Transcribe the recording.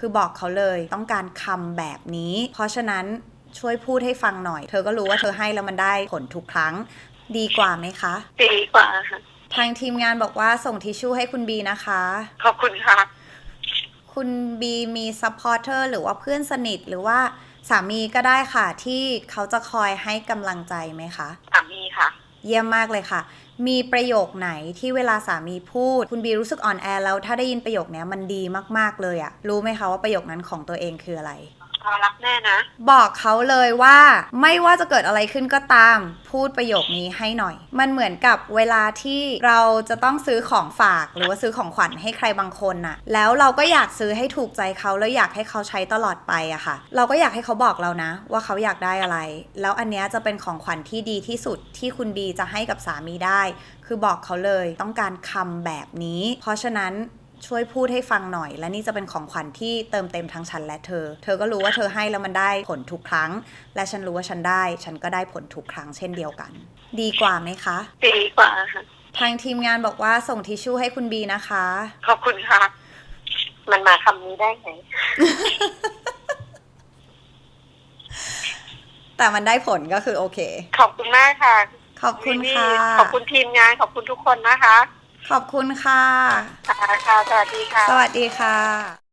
คือบอกเขาเลยต้องการคำแบบนี้ เพราะฉะนั้นช่วยพูดให้ฟังหน่อย เธอก็รู้ว่าเธอให้แล้วมันได้ผลทุกครั้ง ดีกว่าไหมคะ ดีกว่าค่ะ ทางทีมงานบอกว่าส่งทิชชู่ให้คุณบีนะคะ ขอบคุณค่ะ คุณบีมีซัพพอร์เตอร์หรือว่าเพื่อนสนิทหรือว่าสามีก็ได้ค่ะที่เขาจะคอยให้กำลังใจไหมคะ สามีค่ะ เยี่ยมมากเลยค่ะ มีประโยคไหนที่เวลาสามีพูด คุณบีรู้สึกอ่อนแอแล้วถ้าได้ยินประโยคนี้มันดีมากๆเลยอะรู้ไหมคะว่าประโยคนั้นของตัวเองคืออะไร เรารักแม่นะ บอกเขาเลยว่าไม่ว่าจะเกิดอะไรขึ้นก็ตาม พูดประโยคนี้ให้หน่อย มันเหมือนกับเวลาที่เราจะต้องซื้อของฝากหรือว่าซื้อของขวัญให้ใครบางคนน่ะ แล้วเราก็อยากซื้อให้ถูกใจเขาแล้วอยากให้เขาใช้ตลอดไปอะค่ะ เราก็อยากให้เขาบอกเรานะ ว่าเขาอยากได้อะไร แล้วอันนี้จะเป็นของขวัญที่ดีที่สุดที่คุณบีจะให้กับสามีได้ คือบอกเขาเลยต้องการคำแบบนี้ เพราะฉะนั้น ช่วยพูดให้ฟังหน่อย และนี่จะเป็นของขวัญที่เติมเต็มทั้งฉันและเธอ เธอก็รู้ว่าเธอให้แล้วมันได้ผลทุกครั้ง และฉันรู้ว่าฉันได้ ฉันก็ได้ผลทุกครั้งเช่นเดียวกัน ดีกว่าไหมคะ ดีกว่าค่ะทางทีมงานบอกว่าส่งทิชชู่ให้คุณบีนะคะ ขอบคุณค่ะ มันมาคำนี้ได้ไง แต่มันได้ผลก็คือโอเค ขอบคุณมากค่ะ ขอบคุณค่ะ ขอบคุณทีมงาน ขอบคุณทุกคนนะคะ ขอบคุณค่ะค่ะ ค่ะ สวัสดีค่ะ สวัสดีค่ะ